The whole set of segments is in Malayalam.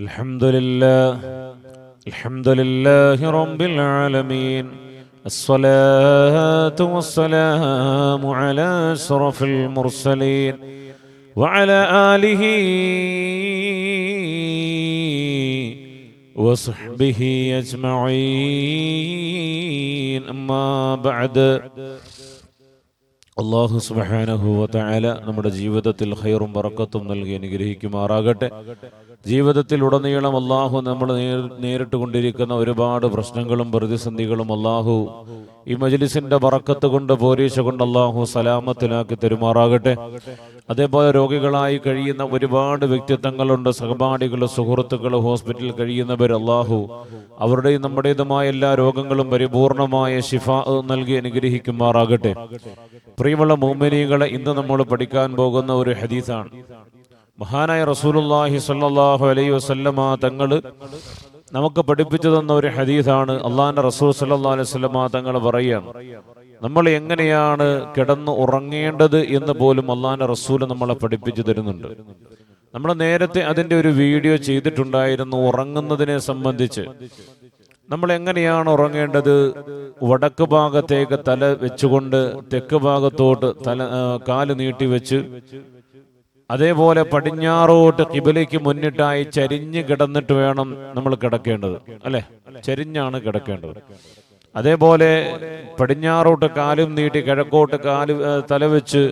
الحمد لله. الحمد لله رب العالمين. الصلاة والسلام على أشرف المرسلين وعلى آله وصحبه أجمعين. أما بعد. അള്ളാഹു സുബാനഹുവല നമ്മുടെ ജീവിതത്തിൽ ഹൈറും വറക്കത്തും നൽകി അനുഗ്രഹിക്കുമാറാകട്ടെ. ജീവിതത്തിൽ ഉടനീളം അള്ളാഹു നമ്മൾ നേരിട്ട് കൊണ്ടിരിക്കുന്ന ഒരുപാട് പ്രശ്നങ്ങളും പ്രതിസന്ധികളും അള്ളാഹു ഈ മജ്ലിസിന്റെ വറക്കത്ത് കൊണ്ട് പോരീശ കൊണ്ട് അള്ളാഹു സലാമത്തിലാക്കി തെരുമാറാകട്ടെ. അതേപോലെ രോഗികളായി കഴിയുന്ന ഒരുപാട് വ്യക്തിത്വങ്ങളുണ്ട്. സഹപാഠികൾ സുഹൃത്തുക്കൾ ഹോസ്പിറ്റലിൽ കഴിയുന്നവർ അള്ളാഹു അവരുടെയും നമ്മുടേതുമായ എല്ലാ രോഗങ്ങളും പരിപൂർണമായ ശിഫ നൽകി അനുഗ്രഹിക്കുമാറാകട്ടെ. പ്രിയമുള്ള മോമിനികളെ ഇന്ന് നമ്മൾ പഠിക്കാൻ പോകുന്ന ഒരു ഹദീസാണ്. മഹാനായ റസൂലുല്ലാഹി സല്ലാഹു അലൈഹി വസല്ലമ തങ്ങൾ നമുക്ക് പഠിപ്പിച്ചു തന്ന ഒരു ഹദീസാണ്. അള്ളാഹിന്റെ റസൂൽ സല്ലാ അലൈഹി വസല്ലമ തങ്ങൾ പറയുകയാണ്. നമ്മൾ എങ്ങനെയാണ് കിടന്ന് ഉറങ്ങേണ്ടത് എന്ന് പോലും അള്ളാഹിന്റെ റസൂൽ നമ്മളെ പഠിപ്പിച്ചു തരുന്നുണ്ട്. നമ്മൾ നേരത്തെ അതിന്റെ ഒരു വീഡിയോ ചെയ്തിട്ടുണ്ടായിരുന്നു ഉറങ്ങുന്നതിനെ സംബന്ധിച്ച്. നമ്മൾ എങ്ങനെയാണ് ഉറങ്ങേണ്ടത്? വടക്ക് ഭാഗത്തേക്ക് തല വെച്ചുകൊണ്ട് തെക്ക് ഭാഗത്തോട്ട് തല കാൽ നീട്ടി വെച്ച് അതേപോലെ പടിഞ്ഞാറോട്ട് കിബിലേക്ക് മുന്നിട്ടായി ചരിഞ്ഞ് കിടന്നിട്ട് വേണം നമ്മൾ കിടക്കേണ്ടത്. അല്ലെ? ചരിഞ്ഞാണ് കിടക്കേണ്ടത്. അതേപോലെ പടിഞ്ഞാറോട്ട് കാലും നീട്ടി കിഴക്കോട്ട് കാൽ തലവെച്ച്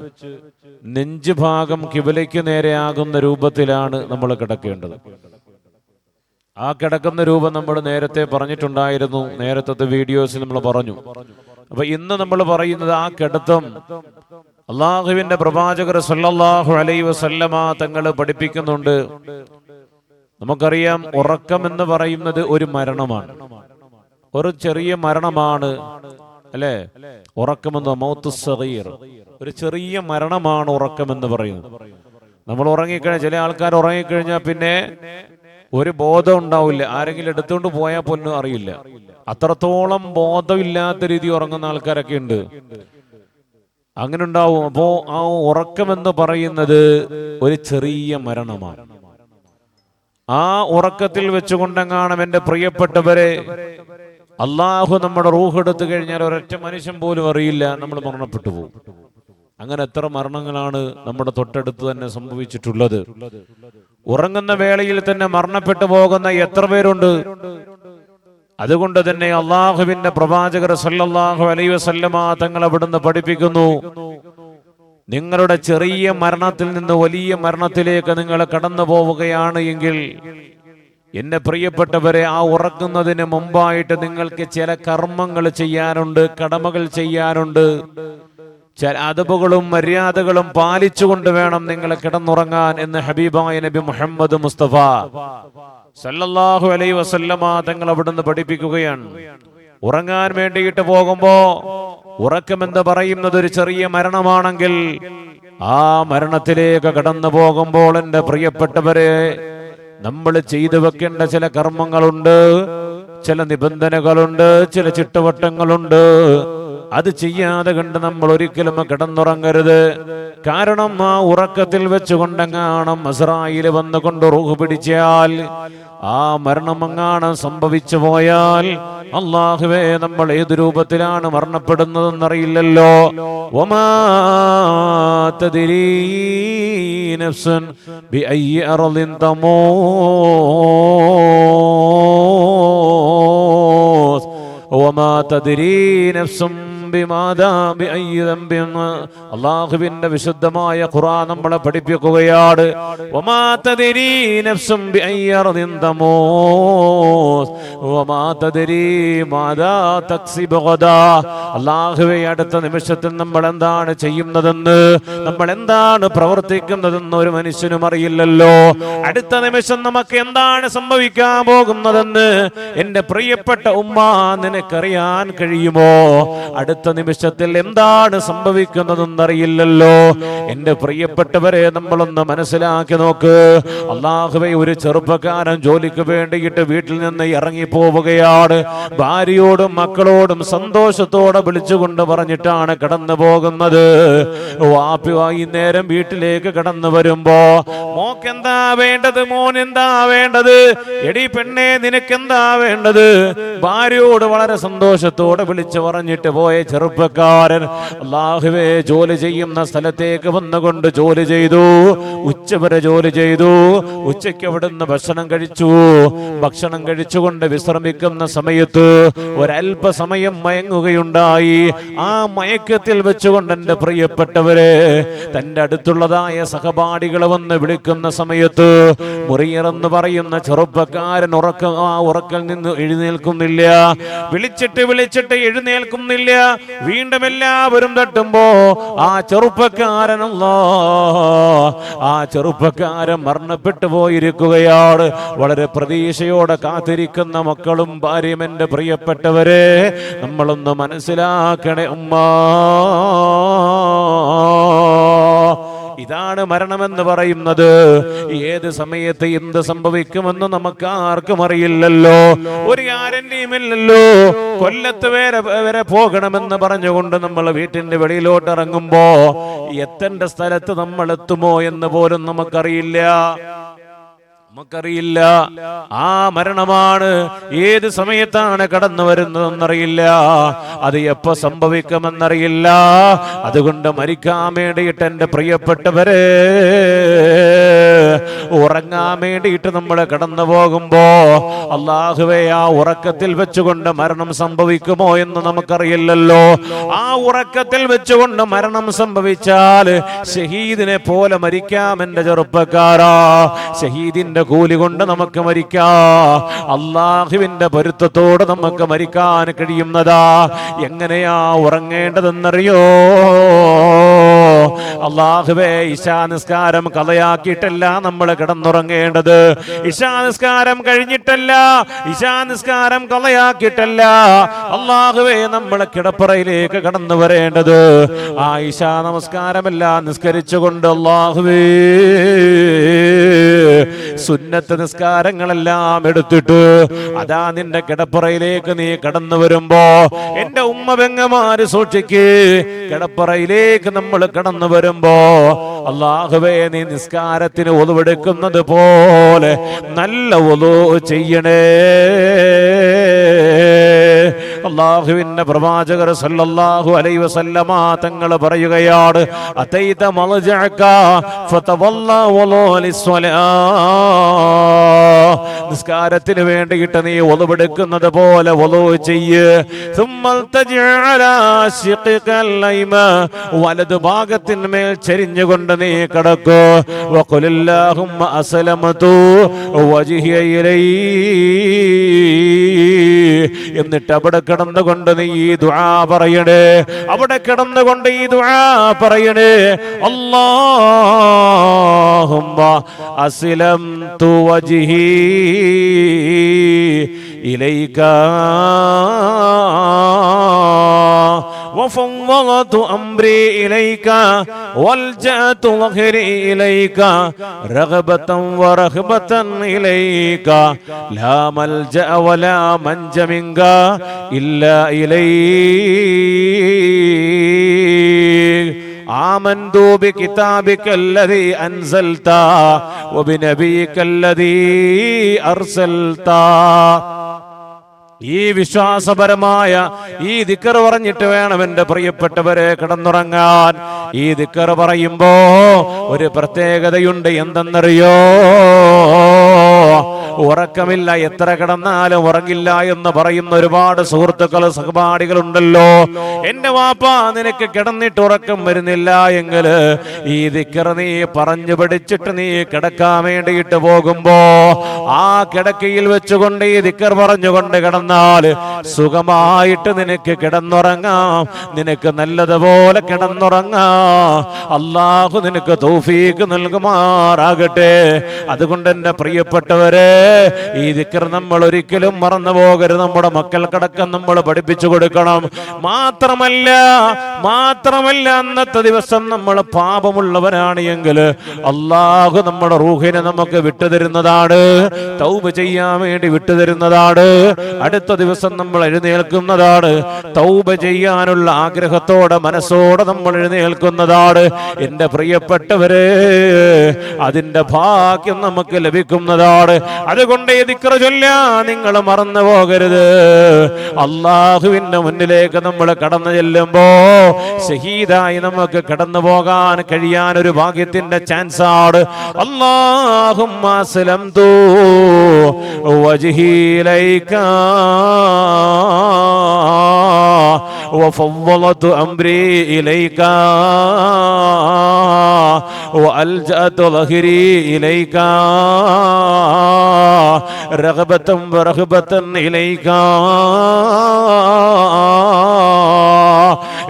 നെഞ്ച് ഭാഗം കിബിലയ്ക്ക് നേരെയാകുന്ന രൂപത്തിലാണ് നമ്മൾ കിടക്കേണ്ടത്. ആ കിടക്കുന്ന രൂപം നമ്മൾ നേരത്തെ പറഞ്ഞിട്ടുണ്ടായിരുന്നു. നേരത്തെ വീഡിയോസിൽ നമ്മൾ പറഞ്ഞു. അപ്പൊ ഇന്ന് നമ്മൾ പറയുന്നത് ആ കിടത്തം അള്ളാഹുവിന്റെ പ്രവാചകർ സല്ലാഹു അലൈ വസല്ലമ തങ്ങൾ പഠിപ്പിക്കുന്നുണ്ട്. നമുക്കറിയാം ഉറക്കം എന്ന് പറയുന്നത് ഒരു മരണമാണ്. ഒരു ചെറിയ മരണമാണ്. അല്ലേ? ഉറക്കമെന്ന് മൗത്ത് സഹീർ ഒരു ചെറിയ മരണമാണ് ഉറക്കം എന്ന് പറയുന്നത്. നമ്മൾ ഉറങ്ങിക്കഴിഞ്ഞാൽ ചില ആൾക്കാർ ഉറങ്ങിക്കഴിഞ്ഞാൽ പിന്നെ ഒരു ബോധം ഉണ്ടാവില്ല. ആരെങ്കിലും എടുത്തുകൊണ്ട് പോയാൽ പോലും അറിയില്ല. അത്രത്തോളം ബോധമില്ലാത്ത രീതി ഉറങ്ങുന്ന ആൾക്കാരൊക്കെ ഉണ്ട്. അങ്ങനെ ഉണ്ടാവും അപ്പോ ആ ഉറക്കം എന്ന് പറയുന്നത് ഒരു ചെറിയ മരണമാണ്. ആ ഉറക്കത്തിൽ വെച്ചുകൊണ്ടെങ്ങാണം എന്റെ പ്രിയപ്പെട്ടവരെ അള്ളാഹു നമ്മുടെ റൂഹ് എടുത്തു കഴിഞ്ഞാൽ ഒരൊറ്റ മനുഷ്യൻ പോലും അറിയില്ല. നമ്മൾ മരണപ്പെട്ടു പോകും. അങ്ങനെ എത്ര മരണങ്ങളാണ് നമ്മുടെ തൊട്ടടുത്ത് തന്നെ സംഭവിച്ചിട്ടുള്ളത്? ഉറങ്ങുന്ന വേളയിൽ തന്നെ മരണപ്പെട്ടു പോകുന്ന എത്ര പേരുണ്ട്? അതുകൊണ്ട് തന്നെ അള്ളാഹുവിന്റെ പ്രവാചകർ സല്ലല്ലാഹു അലൈ വസല്ലമ തങ്ങൾ അവിടുന്ന് പഠിപ്പിക്കുന്നു. നിങ്ങളുടെ ചെറിയ മരണത്തിൽ നിന്ന് വലിയ മരണത്തിലേക്ക് നിങ്ങൾ കടന്നു പോവുകയാണ് എങ്കിൽ എന്നെ പ്രിയപ്പെട്ടവരെ ആ ഉറക്കുന്നതിന് മുമ്പായിട്ട് നിങ്ങൾക്ക് ചില കർമ്മങ്ങൾ ചെയ്യാനുണ്ട് കടമകൾ ചെയ്യാനുണ്ട്. അതബുകളും മര്യാദകളും പാലിച്ചുകൊണ്ട് വേണം നിങ്ങൾ കിടന്നുറങ്ങാൻ എന്ന് ഹബീബായ നബി മുഹമ്മദ് മുസ്തഫ സല്ലല്ലാഹു അലൈ വസല്ലമ തങ്ങൾ അവിടുന്ന് പഠിപ്പിക്കുകയാണ്. ഉറങ്ങാൻ വേണ്ടിയിട്ട് പോകുമ്പോ ഉറക്കമെന്ന് പറയുന്നത് ഒരു ചെറിയ മരണമാണെങ്കിൽ ആ മരണത്തിലേക്ക് കടന്നു പോകുമ്പോൾ എന്റെ പ്രിയപ്പെട്ടവരെ നമ്മൾ ചെയ്തു വെക്കേണ്ട ചില കർമ്മങ്ങളുണ്ട് ചില നിബന്ധനകളുണ്ട് ചില ചിട്ടവട്ടങ്ങളുണ്ട്. അത് ചെയ്യാതെ കണ്ട് നമ്മൾ ഒരിക്കലും കിടന്നുറങ്ങരുത്. കാരണം ആ ഉറക്കത്തിൽ വെച്ചുകൊണ്ടെങ്ങാണം അസറായിൽ വന്നുകൊണ്ട് റൂഹ് പിടിച്ചാൽ ആ മരണമെങ്ങാണം സംഭവിച്ചു പോയാൽ അള്ളാഹുവേ നമ്മൾ ഏത് രൂപത്തിലാണ് മരണപ്പെടുന്നതെന്നറിയില്ലല്ലോ. ഒമാ അള്ളാഹുവിന്റെ വിശുദ്ധമായ ഖുറാൻ നമ്മളെ പഠിപ്പിക്കുകയാണ്. അള്ളാഹുവെ അടുത്ത നിമിഷത്തിൽ നമ്മൾ എന്താണ് ചെയ്യുന്നതെന്ന്? നമ്മൾ എന്താണ് പ്രവർത്തിക്കുന്നതെന്ന് ഒരു മനുഷ്യനും അറിയില്ലല്ലോ. അടുത്ത നിമിഷം നമുക്ക് എന്താണ് സംഭവിക്കാൻ പോകുന്നതെന്ന് എന്റെ പ്രിയപ്പെട്ട ഉമ്മ നിനക്കറിയാൻ കഴിയുമോ? അടുത്ത അടുത്ത നിമിഷത്തിൽ എന്താണ് സംഭവിക്കുന്നതെന്നറിയില്ലല്ലോ. എന്റെ പ്രിയപ്പെട്ടവരെ നമ്മളൊന്ന് മനസ്സിലാക്കി നോക്ക്. അള്ളാഹുവെ ഒരു ചെറുപ്പക്കാരൻ ജോലിക്ക് വേണ്ടിയിട്ട് വീട്ടിൽ നിന്ന് ഇറങ്ങി പോവുകയാണ് ഭാര്യയോടും മക്കളോടും സന്തോഷത്തോടെ വിളിച്ചുകൊണ്ട് പറഞ്ഞിട്ടാണ് കടന്നു പോകുന്നത്. വാപ്പി വൈകുന്നേരം വീട്ടിലേക്ക് കടന്നു വരുമ്പോ മോക്കെന്താ വേണ്ടത്? മോൻ എന്താ വേണ്ടത്? എടി പെണ്ണെ നിനക്കെന്താ വേണ്ടത്? ഭാര്യയോട് വളരെ സന്തോഷത്തോടെ വിളിച്ചു പറഞ്ഞിട്ട് പോയ ചെറുപ്പക്കാരൻ അള്ളാഹുവേ ജോലി ചെയ്യുന്ന സ്ഥലത്തേക്ക് വന്നുകൊണ്ട് ജോലി ചെയ്തു. ഉച്ച വരെ ജോലി ചെയ്തു. ഉച്ചയ്ക്ക് അവിടുന്ന് ഭക്ഷണം കഴിച്ചു. ഭക്ഷണം കഴിച്ചുകൊണ്ട് വിശ്രമിക്കുന്ന സമയത്ത് ഒരല്പസമയം മയങ്ങുകയുണ്ടായി. ആ മയക്കത്തിൽ വെച്ചുകൊണ്ട് എന്റെ പ്രിയപ്പെട്ടവരെ തന്റെ അടുത്തുള്ളതായ സഹപാഠികൾ വന്ന് വിളിക്കുന്ന സമയത്ത് മുറിയറെന്ന് പറയുന്ന ചെറുപ്പക്കാരൻ ഉറക്ക ആ ഉറക്കൽ നിന്ന് എഴുന്നേൽക്കുന്നില്ല. വിളിച്ചിട്ട് വിളിച്ചിട്ട് എഴുന്നേൽക്കുന്നില്ല. വീണ്ടും എല്ലാവരും തട്ടുമ്പോ ആ ചെറുപ്പക്കാരനല്ലോ ആ ചെറുപ്പക്കാരൻ മരണപ്പെട്ടു പോയിരിക്കുകയാണ്. വളരെ പ്രതീക്ഷയോടെ കാത്തിരിക്കുന്ന മക്കളും ഭാര്യയും പ്രിയപ്പെട്ടവരെ നമ്മളൊന്ന് മനസ്സിലാക്കണേ ഉമ്മ ഇതാണ് മരണമെന്ന് പറയുന്നത്. ഏത് സമയത്ത് എന്ത് സംഭവിക്കുമെന്ന് നമുക്ക് ആർക്കും അറിയില്ലല്ലോ. ഒരു ഗ്യാരണ്ടിയും ഇല്ലല്ലോ കൊല്ലത്ത് വരെ വരെ പോകണമെന്ന് പറഞ്ഞുകൊണ്ട് നമ്മൾ വീട്ടിന്റെ വെളിയിലോട്ട് ഇറങ്ങുമ്പോ എത്തേണ്ട സ്ഥലത്ത് നമ്മൾ എത്തുമോ എന്ന് പോലും നമുക്കറിയില്ല. നമുക്കറിയില്ല. ആ മരണമാണ് ഏത് സമയത്താണ് കടന്നു വരുന്നതെന്നറിയില്ല. അത് എപ്പോ സംഭവിക്കുമെന്നറിയില്ല. അതുകൊണ്ട് മരിക്കാൻ വേണ്ടിയിട്ട് എന്റെ പ്രിയപ്പെട്ടവരെ ഉറങ്ങാൻ വേണ്ടിയിട്ട് നമ്മൾ കടന്നു പോകുമ്പോ അള്ളാഹുവെ ആ ഉറക്കത്തിൽ വെച്ചുകൊണ്ട് മരണം സംഭവിക്കുമോ എന്ന് നമുക്കറിയില്ലല്ലോ. ആ ഉറക്കത്തിൽ വെച്ചുകൊണ്ട് മരണം സംഭവിച്ചാൽ ഷഹീദിനെ പോലെ മരിക്കാം എന്റെ ചെറുപ്പക്കാരാ. ഷഹീദിന്റെ കൂലി കൊണ്ട് നമുക്ക് മരിക്കാ. അള്ളാഹുവിന്റെ പൊരുത്തത്തോട് നമുക്ക് മരിക്കാൻ കഴിയുന്നതാ. എങ്ങനെയാ ഉറങ്ങേണ്ടതെന്നറിയോ? അള്ളാഹുവേ ഇശാ നിസ്കാരം നമ്മൾ കിടന്നുറങ്ങേണ്ടത്. ഇശാ നിസ്കാരം കഴിഞ്ഞിട്ടല്ല ഇശാ നിസ്കാരം അള്ളാഹുവേ നമ്മൾ കിടപ്പറയിലേക്ക് കടന്നു വരേണ്ടത്. ആ ഇശാ നമസ്കാരമെല്ലാം നിസ്കരിച്ചുകൊണ്ട് അള്ളാഹുവേ. സുന്നത്ത് നിസ്കാരങ്ങളെല്ലാം എടുത്തിട്ട് അതാ നിന്റെ കിടപ്പുറയിലേക്ക് നീ കടന്നു വരുമ്പോ എന്റെ ഉമ്മ പെങ്ങമാര് സൂക്ഷിക്ക്? കിടപ്പുറയിലേക്ക് നമ്മൾ കടന്നു വരുമ്പോ അള്ളാഹുവേ നീ നിസ്കാരത്തിന് ഒതുവെടുക്കുന്നത് പോലെ നല്ല ഒതു ചെയ്യണേ. അള്ളാഹുവിന്റെ പ്രവാചകർ സല്ലല്ലാഹു അലൈഹി വസല്ലമ തങ്ങൾ പറയുകയാണ് അതൈത മൽജഅക ഫതവല്ല വലോ നിസ്കാരത്തിന് വേണ്ടിയിട്ട് നീ ഒതുവെടുക്കുന്നത് പോലെ ഒളവ് ചെയ്യ്. വലതു ഭാഗത്തിന്മേൽ ചെരിഞ്ഞുകൊണ്ട് നീ കിടക്കൂ. എന്നിട്ട് അവിടെ കിടന്നുകൊണ്ട് നീ ഈ ദുആ പറയണേ. അവിടെ കിടന്നുകൊണ്ട് ഈ ദുആ പറയണേ. അല്ലാഹുമ്മ അസ്ലം തു വജ്ഹി إليك وفوضت أمري إليك والجأت ظهري إليك رغبة ورهبة إليك لا ملجأ ولا منج منك إلا إليك آمنت بكتابك الذي أنزلت وبنبيك الذي أرسلت ഈ വിശ്വാസപരമായ ഈ ദിക്കർ പറഞ്ഞിട്ട് വേണം എൻ്റെ പ്രിയപ്പെട്ടവരെ കിടന്നുറങ്ങാൻ ഈ ദിക്കർ പറയുമ്പോ ഒരു പ്രത്യേകതയുണ്ട് എന്തെന്നറിയോ ഉറക്കമില്ല എത്ര കിടന്നാലും ഉറങ്ങില്ല എന്ന് പറയുന്ന ഒരുപാട് സുഹൃത്തുക്കൾ സഹപാഠികളുണ്ടല്ലോ. എന്റെ വാപ്പ നിനക്ക് കിടന്നിട്ട് ഉറക്കം വരുന്നില്ല എങ്കിൽ ഈ ദിക്കർ നീ പറഞ്ഞു പിടിച്ചിട്ട് നീ കിടക്കാൻ വേണ്ടിയിട്ട് പോകുമ്പോ ആ കിടക്കയിൽ വെച്ചുകൊണ്ട് ഈ ദിക്കർ പറഞ്ഞുകൊണ്ട് കിടന്നാൽ സുഖമായിട്ട് നിനക്ക് കിടന്നുറങ്ങാം. നിനക്ക് നല്ലതുപോലെ കിടന്നുറങ്ങാം. അള്ളാഹു നിനക്ക് തൗഫീക്ക് നൽകുമാറാകട്ടെ. അതുകൊണ്ട് എന്റെ പ്രിയപ്പെട്ടവരെ ഈ ദിക്കർ നമ്മൾ ഒരിക്കലും മറന്നു പോകരുത്. നമ്മുടെ മക്കൾക്കടക്കം നമ്മൾ പഠിപ്പിച്ചു കൊടുക്കണം. മാത്രമല്ല മാത്രമല്ല അന്നത്തെ ദിവസം നമ്മൾ പാപമുള്ളവരാണ് എങ്കിൽ അള്ളാഹു നമ്മുടെ റൂഹിനെ നമുക്ക് വിട്ടുതരുന്നതാണ്. തൗബ ചെയ്യാൻ വേണ്ടി വിട്ടുതരുന്നതാണ്. അടുത്ത ദിവസം നമ്മൾ എഴുന്നേൽക്കുന്നതാണ്. തൗബ ചെയ്യാനുള്ള ആഗ്രഹത്തോടെ മനസ്സോടെ നമ്മൾ എഴുന്നേൽക്കുന്നതാണ്. എന്റെ പ്രിയപ്പെട്ടവരെ അതിന്റെ ഭാഗ്യം നമുക്ക് ലഭിക്കുന്നതാണ്. അതുകൊണ്ട് ഈ ചൊല്ലാ നിങ്ങൾ മറന്നു പോകരുത്. അള്ളാഹുവിന്റെ മുന്നിലേക്ക് നമ്മൾ കടന്നു ചെല്ലുമ്പോ ഷഹീദായി നമുക്ക് കടന്നു പോകാൻ കഴിയാൻ ഒരു ഭാഗ്യത്തിന്റെ ചാൻസ് ആണ് അള്ളാഹും وفضلت أمري إليك وألجأت ظهري إليك رغبة ورغبة إليك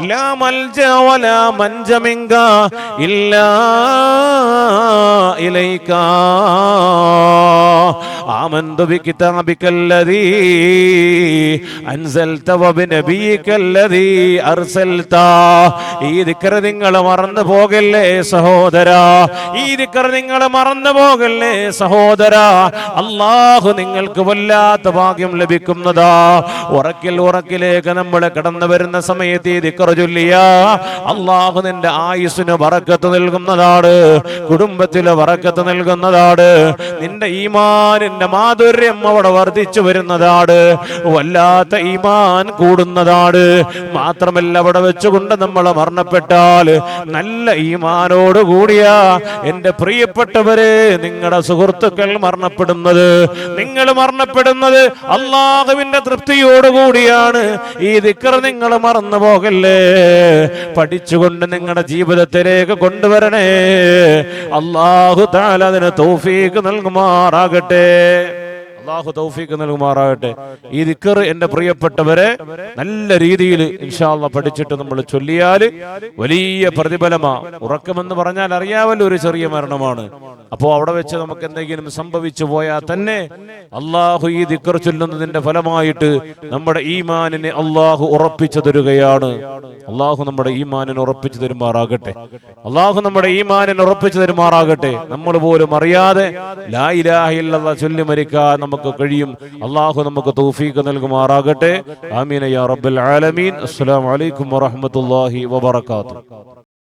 لا ملجأ ولا منج منك إلا إليك آمنت بكتابك الذي أنزلت وبنبيك الذي أرسلت ഈ ദിക്കറ് നിങ്ങൾ മറന്നു പോകല്ലേ സഹോദര ഈ ദിക്കറ് നിങ്ങൾ മറന്നു പോകല്ലേ സഹോദര അള്ളാഹു നിങ്ങൾക്ക് വല്ലാത്ത ഭാഗ്യം ലഭിക്കുന്നതാ ഉറക്കിൽ ഉറക്കിലേക്ക് നമ്മൾ കടന്നു വരുന്ന സമയത്ത് ഈ ദിക്കറ് ചൊല്ലിയ അള്ളാഹു നിന്റെ ആയുസിന് വറക്കത്ത് നൽകുന്നതാണ് കുടുംബത്തിൽ വറക്കത്ത് നൽകുന്നതാണ് നിന്റെ ഈമാനിന്റെ മാധുര്യം അവിടെ വർദ്ധിച്ചു വരുന്നതാണ് വല്ലാത്ത ഈമാൻ കൂടുന്നതാണ്. മാത്രമല്ല അവിടെ വെച്ചുകൊണ്ട് നമ്മൾ മരണപ്പെട്ടാൽ നല്ല ഈമാനോട് കൂടിയ എന്റെ പ്രിയപ്പെട്ടവരെ നിങ്ങളുടെ സുഹൃത്തുക്കൾ മരണപ്പെടുന്നത്. നിങ്ങൾ മരണപ്പെടുന്നത് അള്ളാഹുവിന്റെ തൃപ്തിയോടുകൂടിയാണ് ഈ ദിക്കർ നിങ്ങൾ മറന്നു പോകല്ലേ പഠിച്ചുകൊണ്ട് നിങ്ങളുടെ ജീവിതത്തിലേക്ക് കൊണ്ടുവരണേ. അള്ളാഹു താല അതിന് തോഫീക്ക് നൽകുമാറാകട്ടെ. അള്ളാഹു തൗഫീഖ് നൽകുമാറാകട്ടെ. ഈ ദിക്കർ എന്റെ പ്രിയപ്പെട്ടവരെ നല്ല രീതിയിൽ ഇൻഷാല്ല പഠിച്ചിട്ട് നമ്മൾ ചൊല്ലിയാൽ വലിയ പ്രതിഫലമാ. ഉറക്കമെന്ന് പറഞ്ഞാൽ അറിയാമല്ലോ ഒരു ചെറിയ മരണമാണ്. അപ്പോൾ അവിടെ വെച്ച് നമുക്ക് എന്തെങ്കിലും സംഭവിച്ചു പോയാൽ തന്നെ അള്ളാഹു ഈ ദിക്കർ ചൊല്ലുന്നതിന്റെ ഫലമായിട്ട് നമ്മുടെ ഈമാനിനെ അള്ളാഹു ഉറപ്പിച്ചു തരുകയാണ്. അള്ളാഹു നമ്മുടെ ഈമാനിനെ ഉറപ്പിച്ചു തരുമാറാകട്ടെ. അള്ളാഹു നമ്മുടെ ഈമാനിനെ ഉറപ്പിച്ചു തരുമാറാകട്ടെ. നമ്മൾ പോലും അറിയാതെ ലാ ഇലാഹ ഇല്ലല്ലാഹ് ചൊല്ലി മരിക്കാൻ നമുക്ക് കഴിയും. അള്ളാഹു നമുക്ക് തൗഫീഖ് നൽകുമാറാകട്ടെ. ആമീന യാ റബ്ബൽ ആലമീൻ. അസ്സലാമു അലൈക്കും വറഹ്മത്തുള്ളാഹി വബറകാതുഹു.